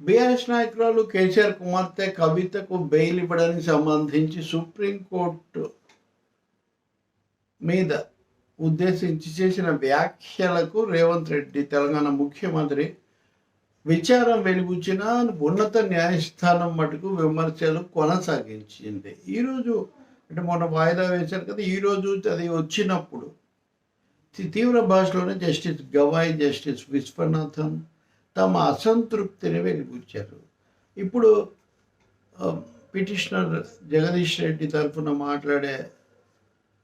BRS నాయకురాలు కేసీఆర్ కుమార్తె కవితకు బెయిల్ ఇవ్వడానికి సంబంధించి సుప్రీంకోర్టు మీద ఉద్దేశించి చేసిన వ్యాఖ్యలకు రేవంత్ రెడ్డి తెలంగాణ ముఖ్యమంత్రి విచారం వెలుగుచిన ఉన్నత న్యాయస్థానం మటుకు విమర్శలు కొనసాగించింది. ఈరోజు అంటే మొన్న వాయిదా వేశారు కదా ఈరోజు అది వచ్చినప్పుడు తీవ్ర భాషలోనే జస్టిస్ గవాయ్ జస్టిస్ విశ్వనాథన్ తమ అసంతృప్తిని వెలిబుచ్చారు. ఇప్పుడు పిటిషనర్ జగదీష్ రెడ్డి తరఫున మాట్లాడే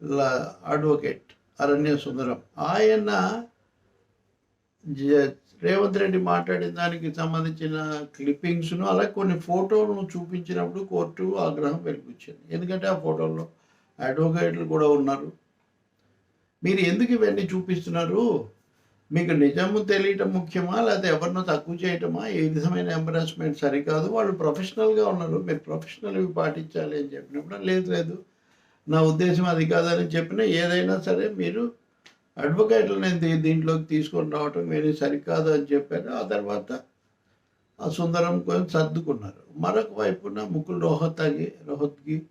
ల- అడ్వకేట్ అరణ్య సుందరం ఆయన జ- రేవంత్ రెడ్డి మాట్లాడిన దానికి సంబంధించిన క్లిప్పింగ్స్ను అలాగే కొన్ని ఫోటోలను చూపించినప్పుడు కోర్టు ఆగ్రహం వెలిపించింది ఎందుకంటే ఆ ఫోటోల్లో అడ్వకేట్లు కూడా ఉన్నారు. మీరు ఎందుకు ఇవన్నీ చూపిస్తున్నారు? మీకు నిజము తెలియటం ముఖ్యమా? లేకపోతే ఎవరినో తక్కువ చేయటమా? ఏ విధమైన ఎంబరాస్మెంట్ సరికాదు? వాళ్ళు ప్రొఫెషనల్గా ఉన్నారు. మీరు ప్రొఫెషనల్ పాటించాలి అని చెప్పినప్పుడు లేదు లేదు. నా ఉద్దేశం అది కాదని చెప్పినా ఏదైనా సరే మీరు అడ్వకేట్లు నేను దీంట్లోకి తీసుకొని రావటం మీరు సరికాదు అని చెప్పారు. ఆ తర్వాత ఆ సుందరం కొంచెం సర్దుకున్నారు. మరొక వైపున ముకుల్ రోహత్ రోహత్గి రోహత్కి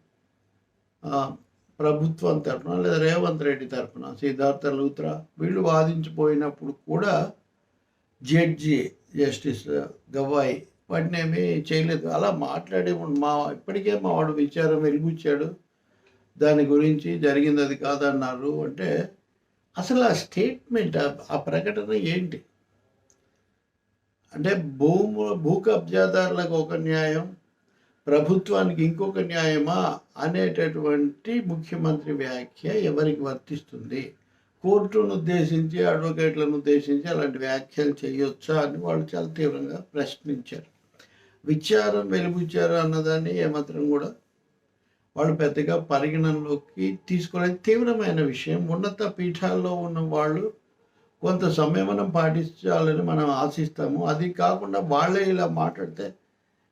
ప్రభుత్వం తరఫున లేదా రేవంత్ రెడ్డి తరఫున సిద్ధార్థ లూత్రా వీళ్ళు వాదించిపోయినప్పుడు కూడా జడ్జి జస్టిస్ గవాయి వాటిని ఏమీ చేయలేదు. అలా మాట్లాడే మా ఇప్పటికే మా వాడు విచారం వెలిగుచ్చాడు దాని గురించి జరిగింది అది కాదన్నారు అంటే అసలు ఆ స్టేట్మెంట్ ఆ- ఆ ప్రకటన ఏంటి? అంటే భూము భూ కబ్జాదారులకు ఒక న్యాయం ప్రభుత్వానికి ఇంకొక న్యాయమా అనేటటువంటి ముఖ్యమంత్రి వ్యాఖ్య ఎవరికి వర్తిస్తుంది? కోర్టును ఉద్దేశించి అడ్వకేట్లను ఉద్దేశించి అలాంటి వ్యాఖ్యలు చేయొచ్చా అని వాళ్ళు చాలా తీవ్రంగా ప్రశ్నించారు. విచారం వెలుబుచ్చారు అన్నదాన్ని ఏమాత్రం కూడా వాళ్ళు పెద్దగా పరిగణనలోకి తీసుకునే తీవ్రమైన విషయం. ఉన్నత పీఠాల్లో ఉన్న వాళ్ళు కొంత సంయమనం పాటించాలని మనం ఆశిస్తాము. అది కాకుండా వాళ్ళే ఇలా మాట్లాడితే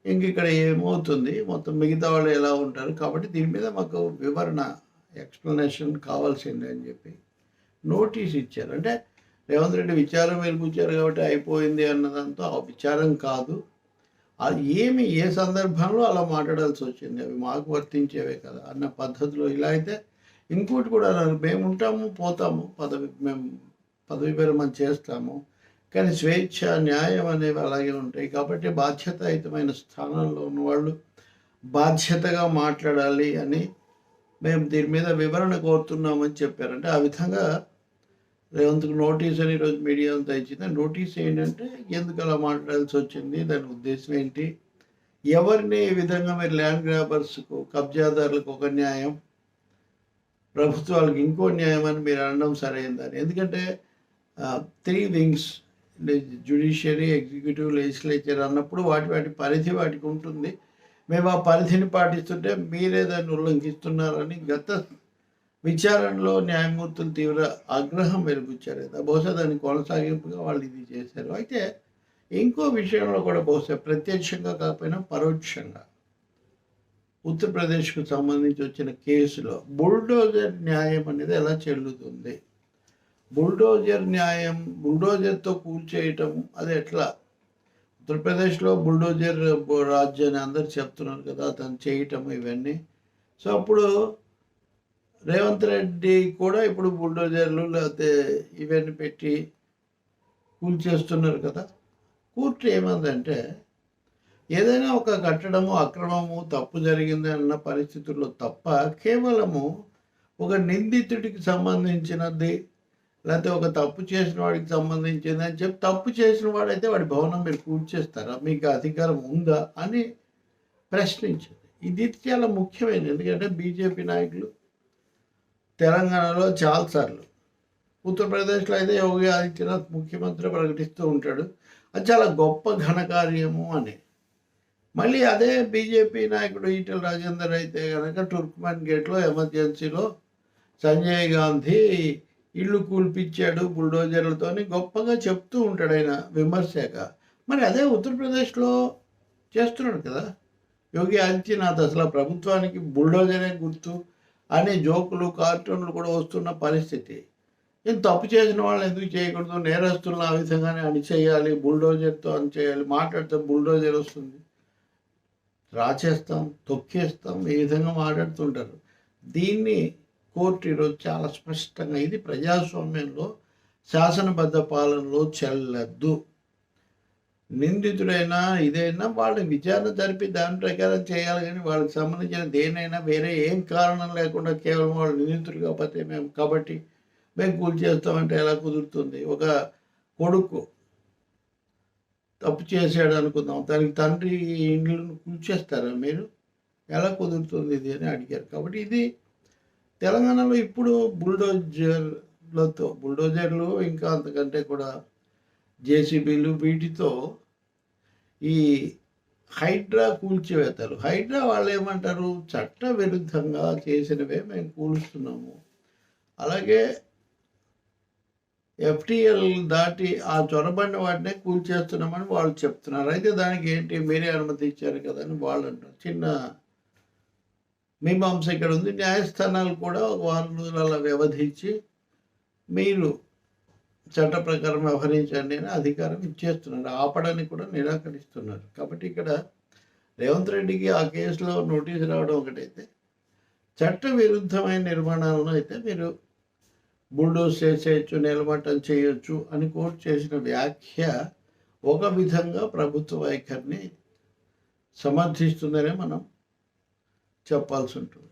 ఇంక ఇక్కడ ఏమవుతుంది? మొత్తం మిగతా వాళ్ళు ఎలా ఉంటారు? కాబట్టి దీని మీద మాకు వివరణ ఎక్స్ప్లెనేషన్ కావాల్సిందే అని చెప్పి నోటీస్ ఇచ్చారు. అంటే రేవంత్ రెడ్డి విచారం వెలిపించారు కాబట్టి అయిపోయింది అన్నదంతా ఆ విచారం కాదు. అది ఏమి ఏ సందర్భంలో అలా మాట్లాడాల్సి వచ్చింది? అవి మాకు వర్తించేవే కదా అన్న పద్ధతిలో ఇలా అయితే ఇంకోటి కూడా మేము ఉంటాము పోతాము పదవి మేము పదవి విరమణ చేస్తాము. కానీ స్వేచ్ఛ న్యాయం అనేవి అలాగే ఉంటాయి. కాబట్టి బాధ్యతాయుతమైన స్థానంలో ఉన్నవాళ్ళు బాధ్యతగా మాట్లాడాలి అని మేము దీని మీద వివరణ కోరుతున్నామని చెప్పారంటే ఆ విధంగా రేవంత్కు నోటీస్ అని ఈరోజు మీడియా అంతా ఇచ్చింది. నోటీస్ ఏంటంటే ఎందుకు అలా మాట్లాడాల్సి వచ్చింది? దాని ఉద్దేశం ఏంటి? ఎవరిని ఈ విధంగా మీరు ల్యాండ్ గ్రాబర్స్కు కబ్జాదారులకు ఒక న్యాయం ప్రభుత్వాలకు ఇంకో న్యాయం అని మీరు అనడం సరైందని. ఎందుకంటే three wings judiciary executive legislature అన్నప్పుడు వాటి వాటి పరిధి వాటికి ఉంటుంది. మేము ఆ పరిధిని పాటిస్తుంటే మీరే దాన్ని ఉల్లంఘిస్తున్నారని గత విచారణలో న్యాయమూర్తులు తీవ్ర ఆగ్రహం వెలిపించారు కదా బహుశా దాన్ని కొనసాగింపుగా వాళ్ళు ఇది చేశారు. అయితే ఇంకో విషయంలో కూడా బహుశా ప్రత్యక్షంగా కాకపోయినా పరోక్షంగా ఉత్తరప్రదేశ్కు సంబంధించి వచ్చిన కేసులో బుల్డోజర్ న్యాయం అనేది ఎలా చెల్లుతుంది? బుల్డోజర్ న్యాయం బుల్డోజర్తో కూల్చేయటం అది ఎట్లా? ఉత్తరప్రదేశ్లో బుల్డోజర్ రాజ్యం అని అందరు చెప్తున్నారు కదా అతను చేయటం ఇవన్నీ. సో అప్పుడు రేవంత్ రెడ్డి కూడా ఇప్పుడు బుల్డోజర్లు లేకపోతే ఇవన్నీ పెట్టి కూల్చేస్తున్నారు కదా. కోర్టు ఏమందంటే ఏదైనా ఒక కట్టడము అక్రమము తప్పు జరిగింది అన్న పరిస్థితుల్లో తప్ప కేవలము ఒక నిందితుడికి సంబంధించినది లేకపోతే ఒక తప్పు చేసిన వాడికి సంబంధించింది అని చెప్పి తప్పు చేసిన వాడైతే వాడి భవనం మీరు కూర్చేస్తారా మీకు అధికారం ఉందా? అని ప్రశ్నించింది. ఇది చాలా ముఖ్యమైనది. ఎందుకంటే బీజేపీ నాయకులు తెలంగాణలో చాలాసార్లు ఉత్తరప్రదేశ్లో అయితే యోగి ఆదిత్యనాథ్ ముఖ్యమంత్రి ప్రకటిస్తూ ఉంటాడు. అది చాలా గొప్ప ఘనకార్యము అని. మళ్ళీ అదే బీజేపీ నాయకుడు ఈటెల రాజేందర్ అయితే కనుక టుర్క్మెన్ గేట్లో ఎమర్జెన్సీలో సంజయ్ గాంధీ ఇల్లు కూల్పిచ్చాడు బుల్డోజర్లతోని గొప్పగా చెప్తూ ఉంటాడు ఆయన విమర్శక. మరి అదే ఉత్తరప్రదేశ్లో చేస్తున్నాడు కదా. యోగి ఆదిత్యనాథ్ అసలు ప్రభుత్వానికి బుల్డోజరే గుర్తు అనే జోకులు కార్టూన్లు కూడా వస్తున్న పరిస్థితి. నేను తప్పు చేసిన వాళ్ళు ఎందుకు చేయకూడదు? నేరస్తులను ఆ విధంగానే అణిచేయాలి బుల్డోజర్తో అణిచేయాలి మాట్లాడితే బుల్డోజర్ వస్తుంది. రాచేస్తాం తొక్కేస్తాం ఈ విధంగా మాట్లాడుతుంటారు. దీన్ని కోర్టు ఈరోజు చాలా స్పష్టంగా ఇది ప్రజాస్వామ్యంలో శాసనబద్ధ పాలనలో చెల్లద్దు నిందితుడైనా ఇదైనా వాళ్ళ విచారణ జరిపి దాని ప్రకారం చేయాలి కానీ వాళ్ళకి సంబంధించిన దేనైనా వేరే ఏం కారణం లేకుండా కేవలం వాళ్ళు నిందితులు కాకపోతే మేము కాబట్టి మేము కూల్ చేస్తామంటే ఎలా కుదురుతుంది? ఒక కొడుకు తప్పు చేశాడు అనుకుందాం. దానికి తండ్రి ఇండ్లను కూల్చేస్తారా మీరు? ఎలా కుదురుతుంది ఇది అని అడిగారు. కాబట్టి ఇది తెలంగాణలో ఇప్పుడు బుల్డోజర్లతో బుల్డోజర్లు ఇంకా అంతకంటే కూడా జేసీబీలు వీటితో ఈ హైడ్రా కూల్చివేతలు. హైడ్రా వాళ్ళు ఏమంటారు చట్ట విరుద్ధంగా చేసినవే మేము కూలుస్తున్నాము. అలాగే ఎఫ్టిఎల్ దాటి ఆ చొరబడిన వాటినే కూల్చేస్తున్నామని వాళ్ళు చెప్తున్నారు. అయితే దానికి ఏంటి? మీరే అనుమతి ఇచ్చారు కదా అని వాళ్ళు అంటారు చిన్న మీమాంస ఇక్కడ ఉంది. న్యాయస్థానాలు కూడా ఒక వారం రోజుల వ్యవధించి మీరు చట్ట ప్రకారం వ్యవహరించండి అని అధికారం ఇచ్చేస్తున్నారు. ఆపడానికి కూడా నిరాకరిస్తున్నారు. కాబట్టి ఇక్కడ రేవంత్ రెడ్డికి ఆ కేసులో నోటీసు రావడం ఒకటైతే చట్ట విరుద్ధమైన నిర్మాణాలను అయితే మీరు బుల్డోస్ చేసేయచ్చు నిలబట్టం చేయొచ్చు అని కోర్టు చేసిన వ్యాఖ్య ఒక విధంగా ప్రభుత్వ వైఖరిని సమర్థిస్తుందనే మనం చెప్పాల్సి ఉంటుంది.